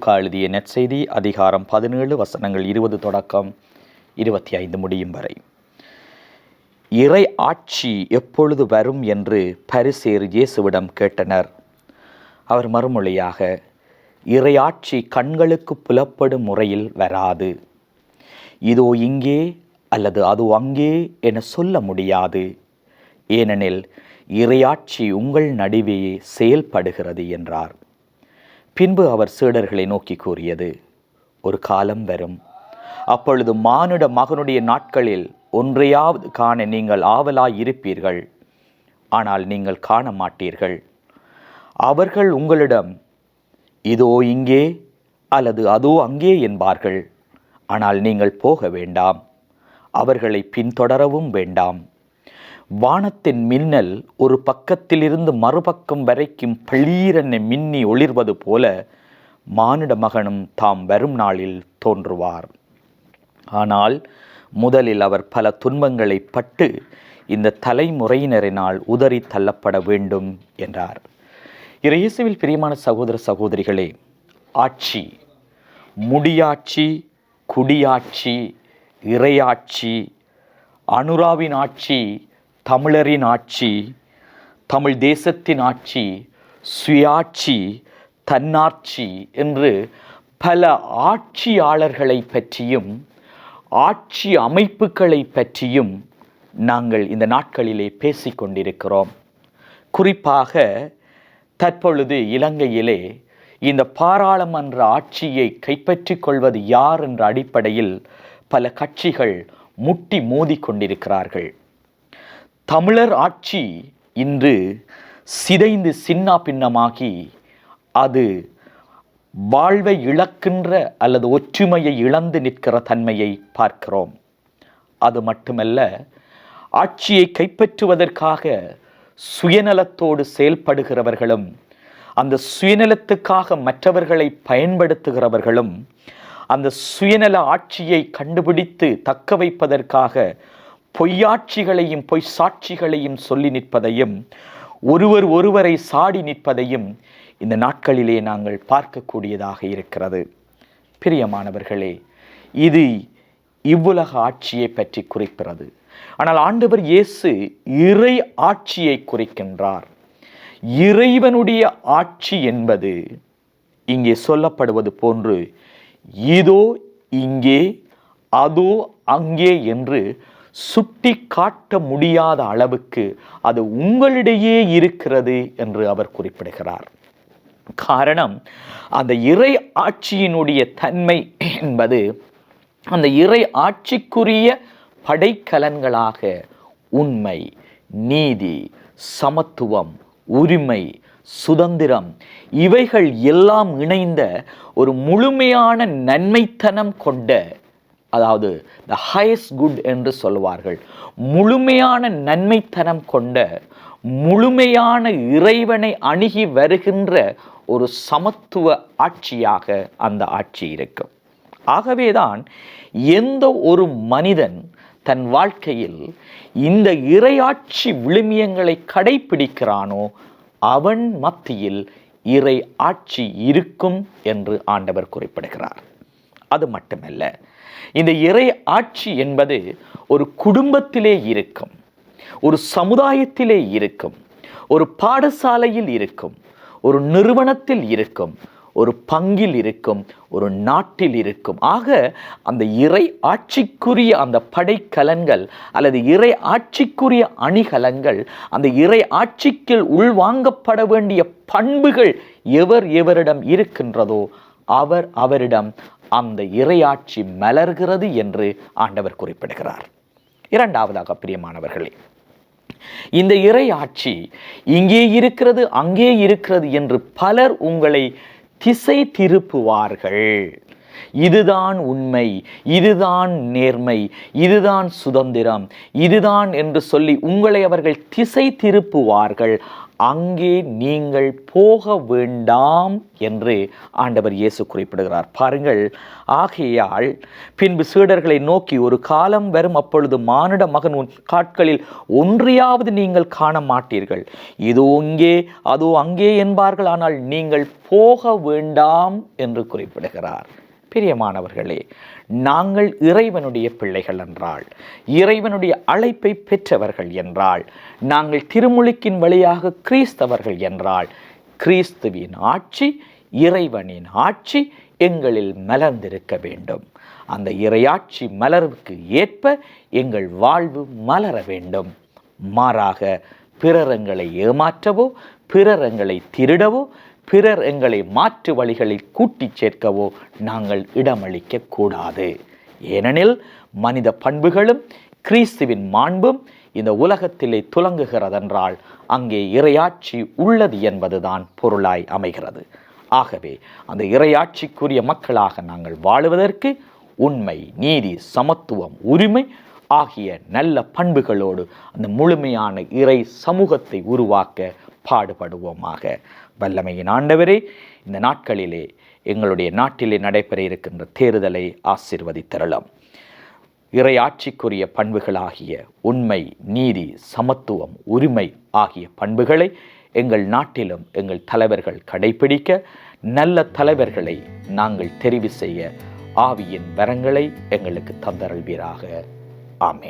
லூக்கா எழுதிய நெற்செய்தி அதிகாரம் பதினேழு வசனங்கள் இருபது தொடக்கம் இருபத்தி ஐந்து முடியும் வரை. இறை ஆட்சி எப்பொழுது வரும் என்று பரிசேர் இயேசுவிடம் கேட்டனர். அவர் மறுமொழியாக இறையாட்சி கண்களுக்கு புலப்படும் முறையில் வராது. இதோ இங்கே அல்லது அது அங்கே என சொல்ல முடியாது. ஏனெனில் இறையாட்சி உங்கள் நடுவே செயல்படுகிறது என்றார். பின்பு அவர் சீடர்களை நோக்கி கூறியது ஒரு காலம் வரும். அப்பொழுது மானுட மகனுடைய நாட்களில் ஒன்றையாவது காண நீங்கள் ஆவலாய் இருப்பீர்கள் ஆனால் நீங்கள் காண மாட்டீர்கள் அவர்கள் உங்களிடம் இதோ இங்கே அல்லது அதோ அங்கே என்பார்கள். ஆனால் நீங்கள் போக வேண்டாம். அவர்களை பின்தொடரவும் வேண்டாம். வானத்தின் மின்னல் ஒரு பக்கத்திலிருந்து மறுபக்கம் வரைக்கும் பளீரென மின்னி ஒளிர்வது போல மானிட மகனும் தாம் வரும் நாளில் தோன்றுவார். ஆனால் முதலில் அவர் பல துன்பங்களை பட்டு இந்த தலைமுறையினரினால் உதறி தள்ளப்பட வேண்டும் என்றார். இறையேசுவில் பிரியமான சகோதர சகோதரிகளே ஆட்சி முடியாட்சி குடியாட்சி இறையாட்சி அனுராவின் ஆட்சி தமிழரின் ஆட்சி தமிழ் தேசத்தின் ஆட்சி சுயாட்சி தன்னாட்சி என்று பல ஆட்சியாளர்களை பற்றியும் ஆட்சி அமைப்புகளை பற்றியும் நாங்கள் இந்த நாட்களிலே பேசிக்கொண்டிருக்கிறோம் குறிப்பாக தற்பொழுது இலங்கையிலே இந்த பாராளுமன்ற ஆட்சியை கைப்பற்றிக் கொள்வது யார் என்ற அடிப்படையில் பல கட்சிகள் முட்டி மோதி கொண்டிருக்கிறார்கள். தமிழர் ஆட்சி இன்று சிதைந்து சின்னா பின்னமாகி அது வாழ்வை இழக்கின்ற அல்லது ஒற்றுமையை இழந்து நிற்கிற தன்மையை பார்க்கிறோம். அது மட்டுமல்ல ஆட்சியை கைப்பற்றுவதற்காக சுயநலத்தோடு செயல்படுகிறவர்களும் அந்த சுயநலத்துக்காக மற்றவர்களை பயன்படுத்துகிறவர்களும் அந்த சுயநல ஆட்சியை கண்டுபிடித்து தக்க வைப்பதற்காக பொய்யாட்சிகளையும் பொய் சாட்சிகளையும் சொல்லி நிற்பதையும் ஒருவர் ஒருவரை சாடி நிற்பதையும் இந்த நாட்களிலே நாங்கள் பார்க்கக்கூடியதாக இருக்கிறது. பிரியமானவர்களே இது இவ்வுலக ஆட்சியை பற்றி குறிக்கிறது ஆனால் ஆண்டவர் இயேசு இறை ஆட்சியை குறிக்கின்றார். இறைவனுடைய ஆட்சி என்பது இங்கே சொல்லப்படுவது போன்று இதோ இங்கே அதோ அங்கே என்று சுட்டி காட்ட முடியாத அளவுக்கு அது உங்களிடையே இருக்கிறது என்று அவர் குறிப்பிடுகிறார். காரணம் அந்த இறை ஆட்சியினுடைய தன்மை என்பது அந்த இறை ஆட்சிக்குரிய படைக்கலன்களாக உண்மை நீதி சமத்துவம் உரிமை சுதந்திரம் இவைகள் எல்லாம் இணைந்த ஒரு முழுமையான நன்மைத்தனம் கொண்ட அதாவது த ஹையஸ்ட் குட் என்று சொல்வார்கள் முழுமையான நன்மைத்தனம் கொண்ட முழுமையான இறைவனை அணுகி வருகின்ற ஒரு சமத்துவ ஆட்சியாக அந்த ஆட்சி இருக்கும். ஆகவேதான் எந்த ஒரு மனிதன் தன் வாழ்க்கையில் இந்த இறையாட்சி விழுமியங்களை கடைபிடிக்கிறானோ அவன் மத்தியில் இறை ஆட்சி இருக்கும் என்று ஆண்டவர் குறிப்பிடுகிறார். அது மட்டுமல்ல இந்த இறை ஆட்சி என்பது ஒரு குடும்பத்திலே இருக்கும் ஒரு சமுதாயத்திலே இருக்கும் ஒரு பாடசாலையில் இருக்கும் ஒரு நிறுவனத்தில் இருக்கும் ஒரு பங்கில் இருக்கும் ஒரு நாட்டில் இருக்கும். ஆக அந்த இறை ஆட்சிக்குரிய அந்த படைக்கலன்கள் அல்லது இறை ஆட்சிக்குரிய அணிகலன்கள் அந்த இறை ஆட்சிக்குள் உள்வாங்கப்பட வேண்டிய பண்புகள் எவர் எவரிடம் இருக்கின்றதோ அவர் அவரிடம் அந்த இறையாட்சி மலர்கிறது என்று ஆண்டவர் குறிப்பிடுகிறார். இரண்டாவதாக பிரியமானவர்களே இந்த இறையாட்சி இங்கே இருக்கிறது அங்கே இருக்கிறது என்று பலர் உங்களை திசை திருப்புவார்கள். இதுதான் உண்மை இதுதான் நேர்மை இதுதான் சுதந்திரம் இதுதான் என்று சொல்லி உங்களை அவர்கள் திசை திருப்புவார்கள். அங்கே நீங்கள் போக வேண்டாம் என்று ஆண்டவர் இயேசு குறிப்பிடுகிறார். பாருங்கள் ஆகையால் பின்பு சீடர்களை நோக்கி ஒரு காலம் வரும் அப்பொழுது மானிட மகன் உன் காட்களில் ஒன்றையாவது நீங்கள் காண மாட்டீர்கள் இதோ இங்கே அதோ அங்கே என்பார்கள் ஆனால் நீங்கள் போக வேண்டாம் என்று குறிப்பிடுகிறார். பிரியமானவர்களே நாங்கள் இறைவனுடைய பிள்ளைகள் என்றால் இறைவனுடைய அழைப்பை பெற்றவர்கள் என்றால் நாங்கள் திருமுழுக்கின் வழியாக கிறிஸ்தவர்கள் என்றால் கிறிஸ்துவின் ஆட்சி இறைவனின் ஆட்சி எங்களில் மலர்ந்திருக்க வேண்டும். அந்த இறையாட்சி மலர்வுக்கு ஏற்ப எங்கள் வாழ்வு மலர வேண்டும். மாறாக பிறரங்களை ஏமாற்றவோ பிறரங்களை திருடவோ பிறர் எங்களை மாற்று வழிகளில் கூட்டிச் சேர்க்கவோ நாங்கள் இடமளிக்க கூடாது. ஏனெனில் மனித பண்புகளும் கிறிஸ்துவின் மாண்பும் இந்த உலகத்திலே துலங்குகிறதென்றால் அங்கே இறையாட்சி உள்ளது என்பதுதான் பொருளாய் அமைகிறது. ஆகவே அந்த இறையாட்சிக்குரிய மக்களாக நாங்கள் வாழுவதற்கு உண்மை நீதி சமத்துவம் உரிமை ஆகிய நல்ல பண்புகளோடு அந்த முழுமையான இறை சமூகத்தை உருவாக்க பாடுபடுவோமாக. வல்லமையின் ஆண்டவரே இந்த நாட்களிலே எங்களுடைய நாட்டிலே நடைபெற இருக்கின்ற தேர்தலை ஆசிர்வதித்தரலாம் இறை ஆட்சிக்குரிய பண்புகளாகிய உண்மை நீதி சமத்துவம் உரிமை ஆகிய பண்புகளை எங்கள் நாட்டிலும் எங்கள் தலைவர்கள் கடைபிடிக்க நல்ல தலைவர்களை நாங்கள் தெரிவு செய்ய ஆவியின் வரங்களை எங்களுக்கு தந்தருள்வீராக. ஆமே